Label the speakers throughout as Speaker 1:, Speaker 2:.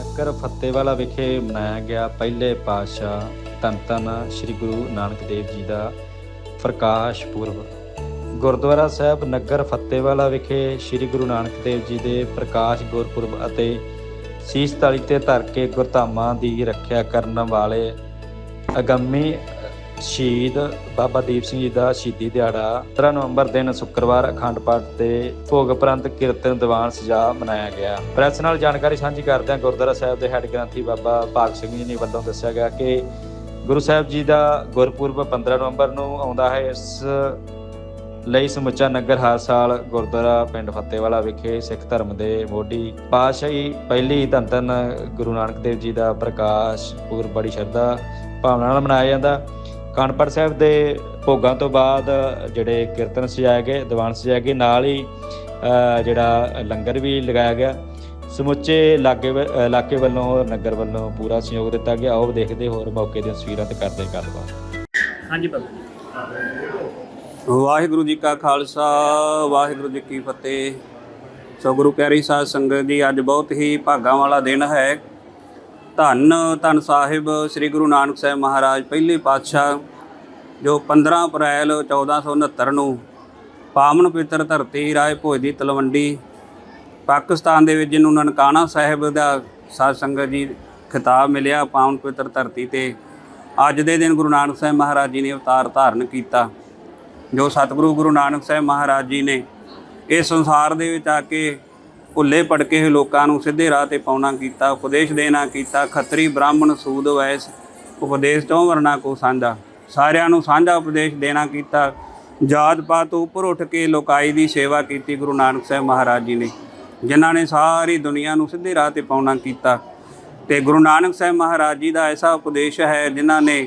Speaker 1: ਨਗਰ ਫਤਿਹਵਾਲਾ ਵਿਖੇ ਮਨਾਇਆ ਗਿਆ ਪਹਿਲੇ ਪਾਤਸ਼ਾਹ ਧੰਨ ਧੰਨ ਸ੍ਰੀ ਗੁਰੂ ਨਾਨਕ ਦੇਵ ਜੀ ਦਾ ਪ੍ਰਕਾਸ਼ ਪੁਰਬ। ਗੁਰਦੁਆਰਾ ਸਾਹਿਬ ਨਗਰ ਫਤਿਹਵਾਲਾ ਵਿਖੇ ਸ੍ਰੀ ਗੁਰੂ ਨਾਨਕ ਦੇਵ ਜੀ ਦੇ ਪ੍ਰਕਾਸ਼ ਗੁਰਪੁਰਬ ਅਤੇ ਸੀਸ ਤਾਲੀ ਤੇ ਧਰ ਕੇ ਗੁਰਧਾਮਾਂ ਦੀ ਰੱਖਿਆ ਕਰਨ ਵਾਲੇ ਅਗੰਮੀ ਸ਼ਹੀਦ ਬਾਬਾ ਦੀਪ ਸਿੰਘ ਜੀ ਦਾ ਸ਼ਹੀਦੀ ਦਿਹਾੜਾ 13 ਨਵੰਬਰ ਦਿਨ ਸ਼ੁੱਕਰਵਾਰ ਅਖੰਡ ਪਾਠ ਤੇ ਭੋਗ ਉਪਰੰਤ ਕੀਰਤਨ ਦੀਵਾਨ ਸਜਾ ਮਨਾਇਆ ਗਿਆ। ਪ੍ਰੈਸ ਨਾਲ ਜਾਣਕਾਰੀ ਸਾਂਝੀ ਕਰਦਿਆਂ ਗੁਰਦੁਆਰਾ ਸਾਹਿਬ ਦੇ ਹੈੱਡ ਗ੍ਰੰਥੀ ਬਾਬਾ ਭਾਗ ਸਿੰਘ ਜੀ ਨੇ ਵੱਲੋਂ ਦੱਸਿਆ ਗਿਆ ਕਿ ਗੁਰੂ ਸਾਹਿਬ ਜੀ ਦਾ ਗੁਰਪੁਰਬ 15 ਨਵੰਬਰ ਨੂੰ ਆਉਂਦਾ ਹੈ। ਇਸ ਲਈ ਸਮੁੱਚਾ ਨਗਰ ਹਰ ਸਾਲ ਗੁਰਦੁਆਰਾ ਪਿੰਡ ਫਤਿਹਵਾਲਾ ਵਿਖੇ ਸਿੱਖ ਧਰਮ ਦੇ ਮੋਢੀ ਪਾਤਸ਼ਾਹੀ ਪਹਿਲੀ ਧੰਨ ਧੰਨ ਗੁਰੂ ਨਾਨਕ ਦੇਵ ਜੀ ਦਾ ਪ੍ਰਕਾਸ਼ ਪੁਰਬ ਬੜੀ ਸ਼ਰਧਾ ਭਾਵਨਾ ਨਾਲ ਮਨਾਇਆ ਜਾਂਦਾ। ਕਾਨਪੁਰ ਸਾਹਿਬ ਦੇ ਭੋਗਾਂ ਤੋਂ ਬਾਅਦ ਜਿਹੜੇ ਕੀਰਤਨ ਸਜਾਏ ਗਏ ਦੀਵਾਨ ਸਜਾਏ ਗਏ ਨਾਲ ਹੀ ਜਿਹੜਾ ਲੰਗਰ ਵੀ ਲਗਾਇਆ ਗਿਆ। ਸਮੁੱਚੇ ਇਲਾਕੇ ਇਲਾਕੇ ਵੱਲੋਂ ਨਗਰ ਵੱਲੋਂ ਪੂਰਾ ਸਹਿਯੋਗ ਦਿੱਤਾ ਗਿਆ। ਉਹ ਦੇਖਦੇ ਹੋਰ ਮੌਕੇ ਦੀਆਂ ਤਸਵੀਰਾਂ ਤੇ ਕਰਦੇ ਗੱਲਬਾਤ।
Speaker 2: ਹਾਂਜੀ ਬਾਬਾ
Speaker 3: ਵਾਹਿਗੁਰੂ ਜੀ ਕਾ ਖਾਲਸਾ ਵਾਹਿਗੁਰੂ ਜੀ ਕੀ ਫਤਿਹ। ਸੋ ਗੁਰੂ ਪਿਆਰੀ ਸਾਧ ਸੰਗਤ ਜੀ ਅੱਜ ਬਹੁਤ ਹੀ ਭਾਗਾਂ ਵਾਲਾ ਦਿਨ ਹੈ। ਧੰਨ ਧੰਨ ਸਾਹਿਬ, ਸ੍ਰੀ ਗੁਰੂ ਨਾਨਕ ਸਾਹਿਬ ਮਹਾਰਾਜ, ਪਹਿਲੇ ਪਾਤਸ਼ਾਹ, ਜੋ 15 ਅਪ੍ਰੈਲ 1469 ਨੂੰ ਪਾਵਨ ਪਿੱਤਰ ਧਰਤੀ ਰਾਏ ਭੋਜ ਦੀ ਤਲਵੰਡੀ, ਪਾਕਿਸਤਾਨ ਦੇ ਵਿੱਚ ਜਿਹਨੂੰ ਨਨਕਾਣਾ ਸਾਹਿਬ ਦਾ ਸਾਧ ਸੰਗਤ ਜੀ ਖਿਤਾਬ ਮਿਲਿਆ ਪਾਵਨ ਪਿੱਤਰ ਧਰਤੀ ਤੇ, ਅੱਜ ਦੇ ਦਿਨ ਗੁਰੂ ਨਾਨਕ ਸਾਹਿਬ ਮਹਾਰਾਜ ਜੀ ਨੇ ਅਵਤਾਰ ਧਾਰਨ ਕੀਤਾ, ਜੋ ਸਤਿਗੁਰੂ ਗੁਰੂ ਨਾਨਕ ਸਾਹਿਬ ਮਹਾਰਾਜ ਜੀ ਨੇ ਇਸ ਸੰਸਾਰ ਦੇ ਵਿੱਚ ਆ ਕੇ ਭੁੱਲੇ ਪੜਕੇ ਹੋਏ ਲੋਕਾਂ ਨੂੰ ਸਿੱਧੇ ਰਾਹ ਤੇ ਪਾਉਣਾ ਕੀਤਾ, ਉਪਦੇਸ਼ ਦੇਣਾ ਕੀਤਾ, ਖੱਤਰੀ ਬ੍ਰਾਹਮਣ ਸੂਦ ਵੈਸ ਉਪਦੇਸ਼ ਤੋਂ ਵਰਨਾ ਕੋ ਸਾਂਝਾ। ਸਾਰਿਆਂ ਨੂੰ ਸਾਂਝਾ ਉਪਦੇਸ਼ ਦੇਣਾ ਕੀਤਾ। ਜਾਤ ਪਾਤ ਤੋਂ ਉੱਪਰ ਉੱਠ ਕੇ ਲੋਕਾਈ ਦੀ ਸੇਵਾ ਕੀਤੀ ਗੁਰੂ ਨਾਨਕ ਸਾਹਿਬ ਮਹਾਰਾਜ ਜੀ ਨੇ, ਜਿਨ੍ਹਾਂ ਨੇ ਸਾਰੀ ਦੁਨੀਆ ਨੂੰ ਸਿੱਧੇ ਰਾਹ ਤੇ ਪਾਉਣਾ ਕੀਤਾ। ਤੇ ਗੁਰੂ ਨਾਨਕ ਸਾਹਿਬ ਮਹਾਰਾਜ ਜੀ ਦਾ ਐਸਾ ਉਪਦੇਸ਼ ਹੈ, ਜਿਨ੍ਹਾਂ ਨੇ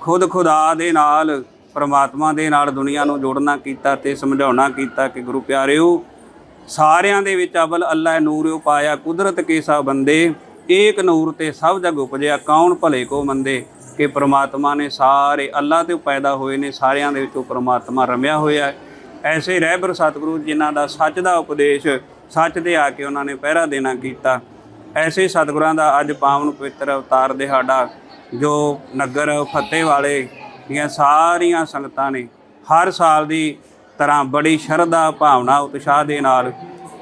Speaker 3: ਖੁਦ ਖੁਦਾ ਦੇ ਨਾਲ, ਪਰਮਾਤਮਾ ਦੇ ਨਾਲ ਦੁਨੀਆ ਨੂੰ ਜੋੜਨਾ ਕੀਤਾ ਤੇ ਸਮਝਾਉਣਾ ਕੀਤਾ ਕਿ ਗੁਰੂ ਪਿਆਰਿਓ ਸਾਰਿਆਂ ਦੇ ਵਿੱਚ ਅਵਲ ਅੱਲਾ ਨੂਰਿਓ ਪਾਇਆ ਕੁਦਰਤ ਕੇ ਸਾ ਬੰਦੇ, ਏਕ ਨੂਰ ਤੇ ਸਭ ਜਗ ਉਪਜਿਆ, ਕੌਣ ਭਲੇ ਕੋ ਮੰਦੇ? ਕਿ ਪ੍ਰਮਾਤਮਾ ਨੇ ਸਾਰੇ ਅੱਲਾ ਤੇ ਪੈਦਾ ਹੋਏ ਨੇ, ਸਾਰਿਆਂ ਦੇ ਵਿੱਚੋਂ ਪ੍ਰਮਾਤਮਾ ਰਮਿਆ ਹੋਇਆ ਹੈ। ਐਸੇ ਰਹਿਬਰ ਸਤਿਗੁਰੂ ਜਿਨ੍ਹਾਂ ਦਾ ਸੱਚ ਦਾ ਉਪਦੇਸ਼ ਸੱਚ ਤੇ ਆ ਕੇ ਉਹਨਾਂ ਨੇ ਪਹਿਰਾ ਦੇਣਾ ਕੀਤਾ। ਐਸੇ ਸਤਿਗੁਰਾਂ ਦਾ ਅੱਜ ਪਾਵਨ ਪਵਿੱਤਰ ਅਵਤਾਰ ਦਿਹਾੜਾ, ਜੋ ਨਗਰ ਫਤਿਹ ਵਾਲੇ ਦੀਆਂ ਸਾਰੀਆਂ ਸੰਗਤਾਂ ਨੇ, ਹਰ ਸਾਲ ਦੀ ਤਰ੍ਹਾਂ ਬੜੀ ਸ਼ਰਧਾ ਭਾਵਨਾ ਉਤਸ਼ਾਹ ਦੇ ਨਾਲ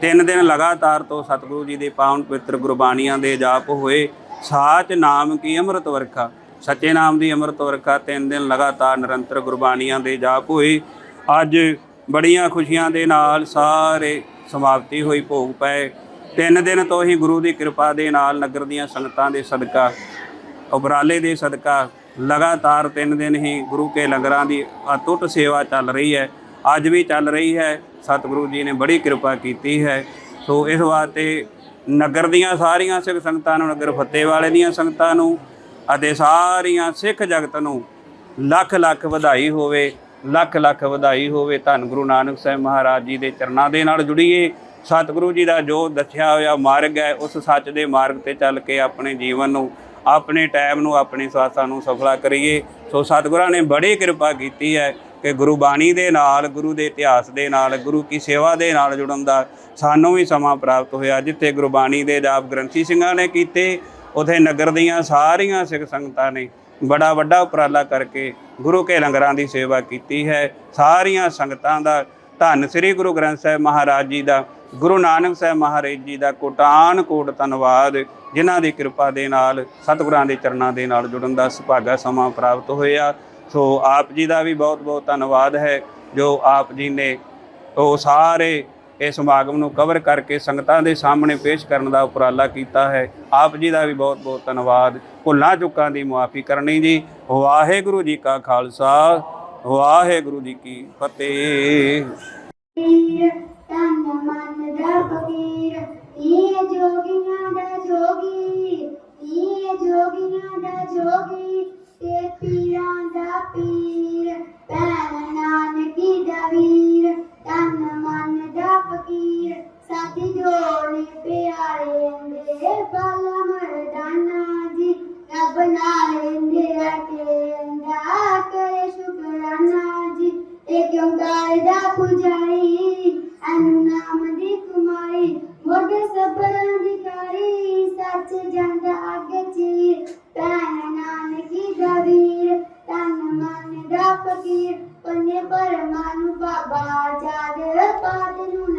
Speaker 3: ਤਿੰਨ ਦਿਨ ਲਗਾਤਾਰ ਤੋਂ ਸਤਿਗੁਰੂ ਜੀ ਦੇ ਪਾਵਨ ਪਵਿੱਤਰ ਗੁਰਬਾਣੀਆਂ ਦੇ ਜਾਪ ਹੋਏ। ਸਾਚ ਨਾਮ ਕੀ ਅੰਮ੍ਰਿਤ ਵਰਖਾ? ਸੱਚੇ ਨਾਮ ਦੀ ਅੰਮ੍ਰਿਤ ਵਰਖਾ ਤਿੰਨ ਦਿਨ ਲਗਾਤਾਰ ਨਿਰੰਤਰ ਗੁਰਬਾਣੀਆਂ ਦੇ ਜਾਪ ਹੋਏ। ਅੱਜ ਬੜੀਆਂ ਖੁਸ਼ੀਆਂ ਦੇ ਨਾਲ ਸਾਰੇ ਸਮਾਪਤੀ ਹੋਈ ਭੋਗ ਪਏ। ਤਿੰਨ ਦਿਨ ਤੋਂ ਹੀ ਗੁਰੂ ਦੀ ਕਿਰਪਾ ਦੇ ਨਾਲ ਨਗਰ ਦੀਆਂ ਸੰਗਤਾਂ ਦੇ ਸਦਕਾ, ਉਪਰਾਲੇ ਦੇ ਸਦਕਾ ਲਗਾਤਾਰ ਤਿੰਨ ਦਿਨ ਹੀ ਗੁਰੂ ਕੇ ਲੰਗਰਾਂ ਦੀ ਅਟੁੱਟ ਸੇਵਾ ਚੱਲ ਰਹੀ ਹੈ। ਅੱਜ ਵੀ ਚੱਲ ਰਹੀ ਹੈ। ਸਤਿਗੁਰੂ ਜੀ ਨੇ ਬੜੀ ਕਿਰਪਾ ਕੀਤੀ ਹੈ। ਸੋ ਇਸ ਵਾਸਤੇ ਨਗਰ ਦੀਆਂ ਸਾਰੀਆਂ ਸਿੱਖ ਸੰਗਤਾਂ ਨੂੰ, ਨਗਰ ਫਤਿਹ ਵਾਲੇ ਦੀਆਂ ਸੰਗਤਾਂ ਨੂੰ ਅਤੇ ਸਾਰੀਆਂ ਸਿੱਖ ਜਗਤ ਨੂੰ ਲੱਖ ਲੱਖ ਵਧਾਈ ਹੋਵੇ, ਲੱਖ ਲੱਖ ਵਧਾਈ ਹੋਵੇ। ਧੰਨ ਗੁਰੂ ਨਾਨਕ ਸਾਹਿਬ ਮਹਾਰਾਜ ਜੀ ਦੇ ਚਰਨਾਂ ਦੇ ਨਾਲ ਜੁੜੀਏ। ਸਤਿਗੁਰੂ ਜੀ ਦਾ ਜੋ ਦੱਸਿਆ ਹੋਇਆ ਮਾਰਗ ਹੈ, ਉਸ ਸੱਚ ਦੇ ਮਾਰਗ ਤੇ ਚੱਲ ਕੇ ਆਪਣੇ ਜੀਵਨ ਨੂੰ, ਆਪਣੇ ਟਾਈਮ ਨੂੰ, ਆਪਣੀ ਸਵਾਸਾਂ ਨੂੰ ਸਫਲਾ ਕਰੀਏ। ਸੋ ਸਤਿਗੁਰਾਂ ਨੇ ਬੜੀ ਕਿਰਪਾ ਕੀਤੀ ਹੈ। ਕਿ ਗੁਰੂ ਬਾਣੀ ਦੇ ਨਾਲ, ਗੁਰੂ ਦੇ ਇਤਿਹਾਸ ਦੇ ਨਾਲ, ਗੁਰੂ ਕੀ ਸੇਵਾ ਦੇ ਨਾਲ ਜੁੜਨ ਦਾ ਸਾਨੂੰ ਵੀ ਸਮਾਂ ਪ੍ਰਾਪਤ ਹੋਇਆ, ਜਿੱਥੇ ਗੁਰਬਾਣੀ ਦੇ ਜਾਪ ਗ੍ਰੰਥੀ ਸਿੰਘਾਂ ਨੇ ਕੀਤੇ, ਉਥੇ ਨਗਰ ਦੀਆਂ ਸਾਰੀਆਂ ਸਿੱਖ ਸੰਗਤਾਂ ਨੇ ਬੜਾ ਵੱਡਾ ਉਪਰਾਲਾ ਕਰਕੇ ਗੁਰੂ ਕੇ ਲੰਗਰਾਂ ਦੀ ਸੇਵਾ ਕੀਤੀ ਹੈ। ਸਾਰੀਆਂ ਸੰਗਤਾਂ ਦਾ ਧੰਨ ਸ੍ਰੀ ਗੁਰੂ ਗ੍ਰੰਥ ਸਾਹਿਬ ਮਹਾਰਾਜ ਜੀ ਦਾ, ਗੁਰੂ ਨਾਨਕ ਸਾਹਿਬ ਮਹਾਰਾਜ ਜੀ ਦਾ ਕੋਟਾਨ ਕੋਟ ਧੰਨਵਾਦ, ਜਿਨ੍ਹਾਂ ਦੀ ਕਿਰਪਾ ਦੇ ਨਾਲ, ਸਤਿਗੁਰਾਂ ਦੇ ਚਰਨਾਂ ਦੇ ਨਾਲ ਜੁੜਨ ਦਾ ਸੁਭਾਗਾ ਸਮਾਂ ਪ੍ਰਾਪਤ ਹੋਇਆ। ਸੋ ਆਪ ਜੀ ਦਾ ਵੀ ਬਹੁਤ ਬਹੁਤ ਧੰਨਵਾਦ ਹੈ ਜੋ ਆਪ ਜੀ ਨੇ ਉਹ ਸਾਰੇ ਇਸ ਸਮਾਗਮ ਨੂੰ ਕਵਰ ਕਰਕੇ ਸੰਗਤਾਂ ਦੇ ਸਾਹਮਣੇ ਪੇਸ਼ ਕਰਨ ਦਾ ਉਪਰਾਲਾ ਕੀਤਾ ਹੈ। ਆਪ ਜੀ ਦਾ ਵੀ ਬਹੁਤ ਬਹੁਤ ਧੰਨਵਾਦ। ਭੁੱਲਾਂ ਚੁੱਕਾਂ ਦੀ ਮੁਆਫੀ ਕਰਨੀ ਜੀ। ਵਾਹਿਗੁਰੂ ਜੀ ਕਾ ਖਾਲਸਾ। ਵਾਹਿਗੁਰੂ ਜੀ ਕੀ ਫਤਿਹ।
Speaker 4: ਤਨ ਮਨ ਦਾ ਫਕੀਰ ਇਹ ਜੋਗੀਆਂ ਦਾ ਜੋਗੀ ਇਹ ਜੋਗੀਆਂ ਦਾ ਜੋਗੀ, ਤੇ ਪੀਰਾਂ ਦਾ bahçede badem